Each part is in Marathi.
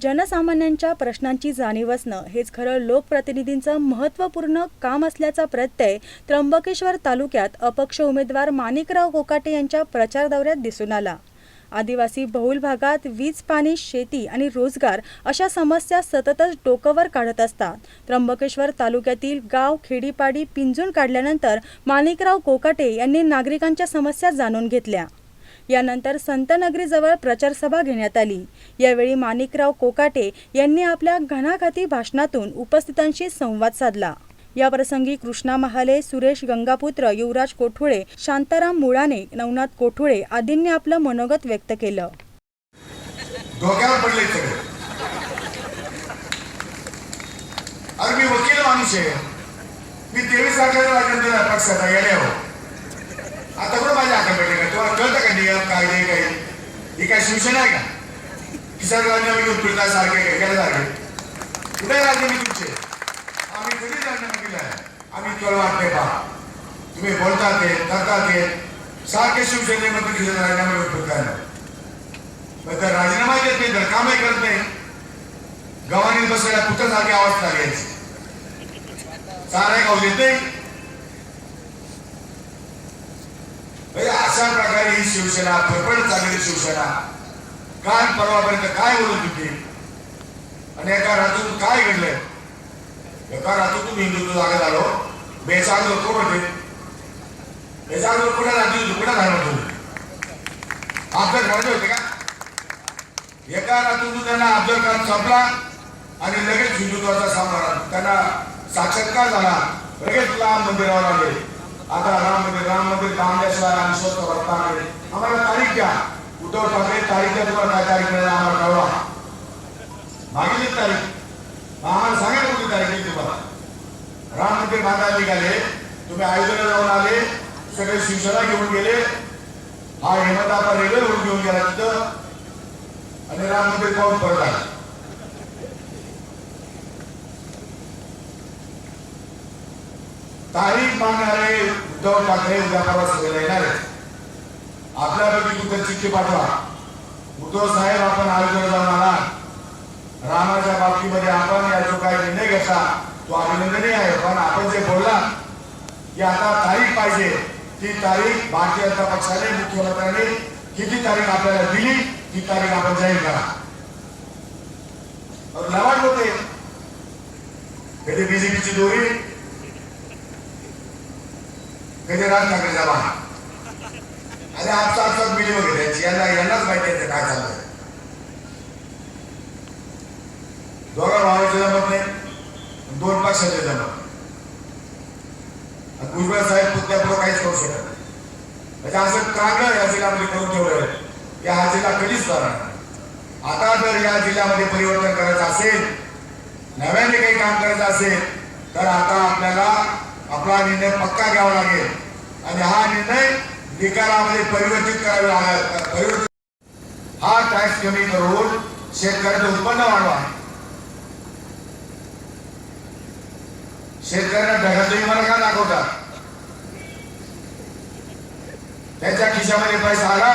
जनसामान्यांच्या प्रश्नांची जाणीव असणं हेच खरं लोकप्रतिनिधींचं महत्त्वपूर्ण काम असल्याचा प्रत्यय त्र्यंबकेश्वर तालुक्यात अपक्ष उमेदवार माणिकराव कोकाटे यांच्या प्रचार दौऱ्यात दिसून आला. आदिवासी बहुल भागात वीज पाणी शेती आणि रोजगार अशा समस्या सततच डोकंवर काढत असतात. त्र्यंबकेश्वर तालुक्यातील गाव खेडीपाडी पिंजून काढल्यानंतर माणिकराव कोकाटे यांनी नागरिकांच्या समस्या जाणून घेतल्या. यानंतर संतनगरीजवळ प्रचारसभा घेण्यात आली. यावेळी माणिकराव कोकाटे यांनी आपल्या घणाघाती भाषणातून उपस्थितांशी संवाद साधला. याप्रसंगी कृष्णा महाले सुरेश गंगापुत्र युवराज कोठुळे शांताराम मुळाने नवनाथ कोठुळे आदींनी आपलं मनोगत व्यक्त केलं. पडले अरे मी वकील माणूस आहे. मी तेवीस तारखेला राजनंतर पक्षाचा येण्यावर माझ्या हातात भेटले का? तुम्हाला कळतं का नियम कायदे काही? ही काय शिवसेना आहे का? किसान राजीनामे फिरता सारखे काय सारखे? कुठे आहे मी तुमचे? आम्ही कधी राजीनामा दिलाय आम्ही तुला वाटते पा तुम्ही बोलतात ते करतात ते. सारखे शिवसेनेमध्ये दिले राजीनामा घेऊन फिरताय तर राजीनामा देत नाही तर कामही करत नाही. गव्हाणी बसलेल्या पुत्रासारखी अवस्था आली याची सारे गाव देत नाही म्हणजे म्हणजे अशा प्रकारे ही शिवसेना फरफड चांगली शिवसेना काल परवापर्यंत काय बोलत होती आणि एका रात्रीतून काय घडलंय? एका राज्यातून हिंदुत्व जागा झालो बेचाळ कोण होते. लोक कुठे राज्य कुठे धर्म होतो? आपल्या घराचे होते का? एका राज्यातून त्यांना अब्दुल खान संपला आणि लगेच हिंदुत्वाचा सामना त्यांना साक्षात्कार झाला. लगेच लांब मंदिरावर आले. आता राम मंदिर राम मंदिर बांधल्याशिवाय आम्ही स्वस्त वर्ता आले आम्हाला तारीख द्या. उद्धव ठाकरे तारीख द्या तुम्हाला काय तारीख मिळाला आम्हाला कळवा. मागितली तारीख? आम्हाला सांगा कुठली तारीख दिली तुम्हाला? राम मंदिर बांधायला निघाले. तुम्ही आयोजन जाऊन आले. सगळे शिवसेना घेऊन गेले. हा हेमंत रेल्वे होऊन घेऊन गेला तिथं. आणि राम मंदिर पाहून परत आले. तारीख मागणारे उद्धव ठाकरे उद्या परवा सगळे येणार आहेत आपल्यापैकी कुठे चिठ्ठी पाठवा. उद्धव साहेब आपण आयोजन जाऊन रामाच्या बाबतीमध्ये आपण या जो काही निर्णय घेतला तो अभिनंदनीय आहे पण आपण जे बोलला की आता तारीख पाहिजे. ती तारीख भारतीय जनता पक्षाने मुख्यमंत्र्यांनी किती तारीख आपल्याला दिली ती तारीख आपण जाहीर करा. मग लवाट होते. कधी बीजेपीची दोरी गजराज राज ठाकरेचा बाण आणि आपसा आपसात मिली वगैरे याची यांना यांनाच माहिती आहे काय चाललंय. दोघा भावाचे जमत नाही. दोन पक्षाचे जमत आणि भुजबळ साहेब पुतल्यापुढे काहीच करू शकत नाही. म्हणजे असं कागद या जिल्ह्यामध्ये करून ठेवलं या हा जिल्हा कधीच जाणार आता जर या जिल्ह्यामध्ये परिवर्तन करायचं असेल नव्याने काही काम करायचं असेल तर आता आपल्याला आपला निर्णय पक्का घ्यावा लागेल. आणि हा निर्णय निकालामध्ये परिवर्तित करावे परिवर्तित हा टॅक्स कमी करून शेतकऱ्याचं उत्पन्न वाढवा. शेतकऱ्यांना ढगात तुम्ही मला का दाखवतात त्याच्या खिशामध्ये पैसा आला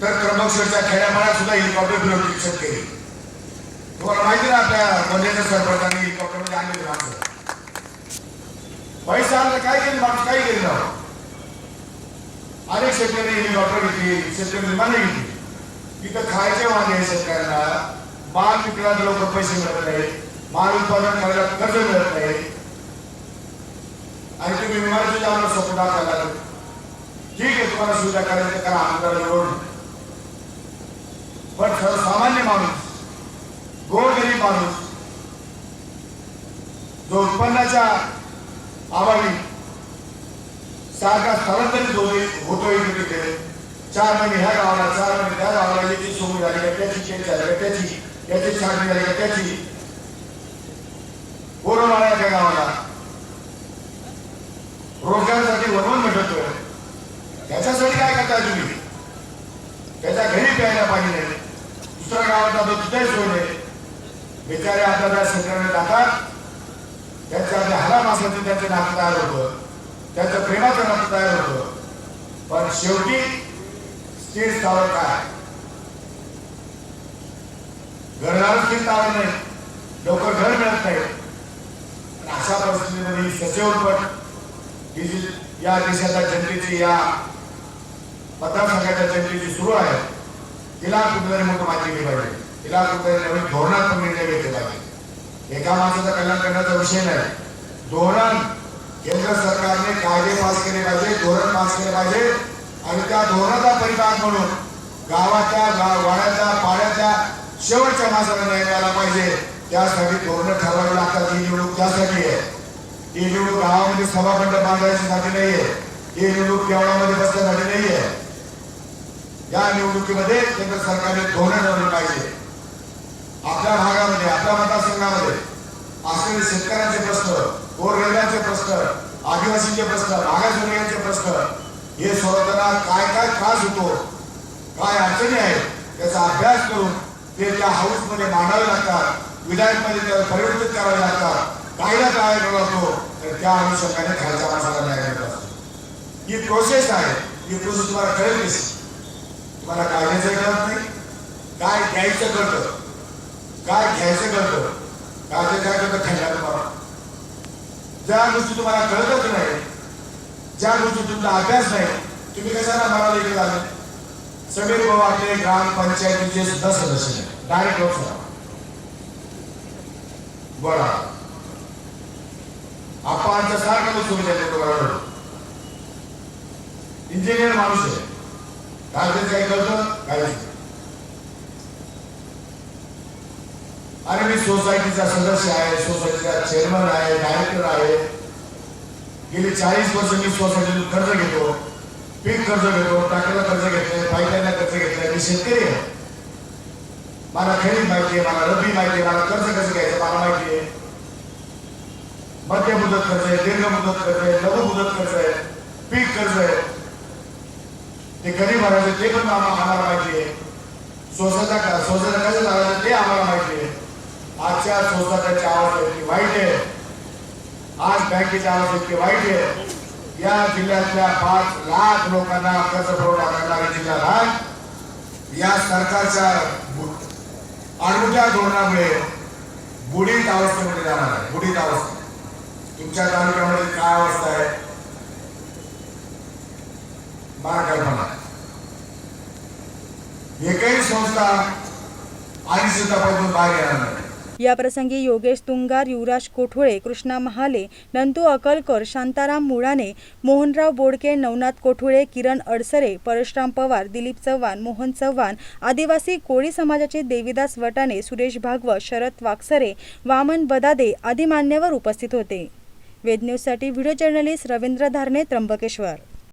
तर त्र्यंबकेश्वरच्या खेड्यापाड्यात सुद्धा हेलिकॉप्टर फिरवली शेतकरी तुम्हाला माहिती ना आपल्या मंदिराच्या सरपंचांनी हेलिकॉप्टरमध्ये आणले होते माणसं पैसा आला तर काय केलं माणूस काही केलं नाही. अनेक शेतकरी हेलिकॉप्टर घेतली शेतकरी विमाने घेतली इथं खायचे वांगे आहे शेतकऱ्यांना माल विकण्यात लवकर पैसे मिळत नाहीत माल उत्पादन करायला कर्ज मिळत नाही आणि तुम्ही विमान सुद्धा आम्हाला स्वप्न दाखवायला ठीक आहे तुम्हाला सुविधा करायचं करा आमदार निवडून. पण सर्वसामान्य माणूस गोरगरीब माणूस जो उत्पन्नाच्या अभावी सारखा स्थलांतरित होतोय होतोय इकडे तिकडे चार महिने ह्या गावाला चार महिने त्या गावाला याची सोंग झाली का त्याची शेती झाली का त्याची याची छाटणी झाली का त्याची. कोरोना त्या गावाला. रोजगारासाठी वनवन भेटतोय त्याच्यासाठी काय करताय तुम्ही? त्याच्या घरी प्यायला पाणी नाही. दुसऱ्या गावात आता तिथेही सोय नाही बिचारे आता त्या शेतकऱ्याने जातात त्यांच्या त्या हला मासाचे त्यांचे नातं तयार होतं. त्याचं प्रेमाचं नातं तयार होतं. पण शेवटी स्थिर स्थावर काय? घरदारच स्थिर स्थावर नाही. लवकर घर मिळत नाही. अशा परिस्थितीमध्ये ही सचेवटपट ही जी या देशाच्या जनतेची या मतदारसंघाच्या जनतेची सुरू आहे. तिला कुठेतरी मोठं माहिती दिली पाहिजे. तिला कुठेतरी नवीन धोरणात्मक निर्णय घेतले पाहिजे. एका माणसाचं कल्याण करण्याचा विषय नाही. केंद्र सरकारने कायदे पास केले पाहिजे धोरण पास केले पाहिजे. आणि त्या धोरणाचा परिणाम म्हणून गावाच्या वाड्याच्या पाड्याच्या शेवटच्या माणसाला न्याय मिळाला पाहिजे. त्यासाठी धोरणं ठरवावी लागतात ही निवडणूक त्यासाठी आहे. ही निवडणूक गावामध्ये सभाखंड बांधायच्यासाठी नाहीये. ही निवडणूक केवळामध्ये बसण्यासाठी नाहीये. या निवडणुकीमध्ये केंद्र सरकारने धोरण ठरवलं पाहिजे. आपल्या भागामध्ये आपल्या मतदारसंघामध्ये असलेले शेतकऱ्यांचे प्रश्न गोरगरिबांचे प्रश्न आदिवासींचे प्रश्न मागासवर्गीयांचे प्रश्न हे सोडवताना काय काय त्रास होतो काय अडचणी आहेत त्याचा अभ्यास करून ते त्या हाऊसमध्ये मांडावे लागतात विधायकमध्ये त्याला परिवर्तित करावे लागतात कायदा काय लागतो तर त्या अनुषंगाने खालच्या माणसाला न्याय मिळत असतो. ही प्रोसेस आहे ही प्रोसेस तुम्हाला कळेल कशी. तुम्हाला कायद्याचं कळत नाही काय घ्यायचं कळतं काय घ्यायचं कळतं कायदे खायला तुम्हाला ज्या गोष्टी तुम्हाला कळतच नाही ज्या गोष्टी तुमचा अभ्यास नाही तुम्ही कशाला मला इकडे झाले? समीर भाऊ आपले ग्रामपंचायतीचे सुद्धा सदस्य डायरेक्ट लोकसभा बोला. आपण सारखं सुविधा देतो इंजिनियर माणूस आहे. काय ते काय आणि अरे मी सोसायटीचा सदस्य आहे सोसायटीचा चेअरमन आहे डायरेक्टर आहे. गेली चाळीस वर्ष मी सोसायटीतून कर्ज घेतो पीक कर्ज घेतो ट्रॅक्टरला कर्ज घेतलंय पाईपलाईनला कर्ज घेतलंय मी शेतकरी आहे. मला खरीप माहिती आहे मला रब्बी माहिती आहे मला कर्ज कसं घ्यायचं मला माहिती आहे. मध्य मुदत कर्ज आहे दीर्घ मुदत कर्ज आहे लघु मुदत कर्ज आहे पीक कर्ज आहे. ते कधी भरायचं ते पण आम्हाला आम्हाला माहिती आहे. सोसायटा सोसायटा कसं चालायचं ते आम्हाला माहिती आहे. आजच्या सोसायट्याची आवाज इतकी वाईट आहे आज बँकेची आवाज इतकी वाईट आहे या जिल्ह्यातल्या पाच लाख लोकांना कर्ज पुरवठा करणारे जिल्हा भाग या सरकारच्या बु- आडमुठ्या धोरणामुळे बुडीत अवस्थेमध्ये जाणार आहे. बुडीत अवस्था. तुमच्या तालुक्यामध्ये काय अवस्था आहे? मला कल्पना एकही संस्था आणि सुद्धा पासून बाहेर येणार नाही. याप्रसंगी योगेश तुंगार युवराज कोठोळे कृष्णा महाले नंतू अकलकर शांताराम मुळाने मोहनराव बोडके नवनाथ कोठुळे किरण अडसरे परशुराम पवार दिलीप चव्हाण मोहन चव्हाण आदिवासी कोळी समाजाचे देविदास वटाने सुरेश भागवत शरद वाकसरे वामन बदादे आदी मान्यवर उपस्थित होते. वेद न्यूजसाठी व्हिडिओ जर्नलिस्ट रवींद्र धारणे त्र्यंबकेश्वर.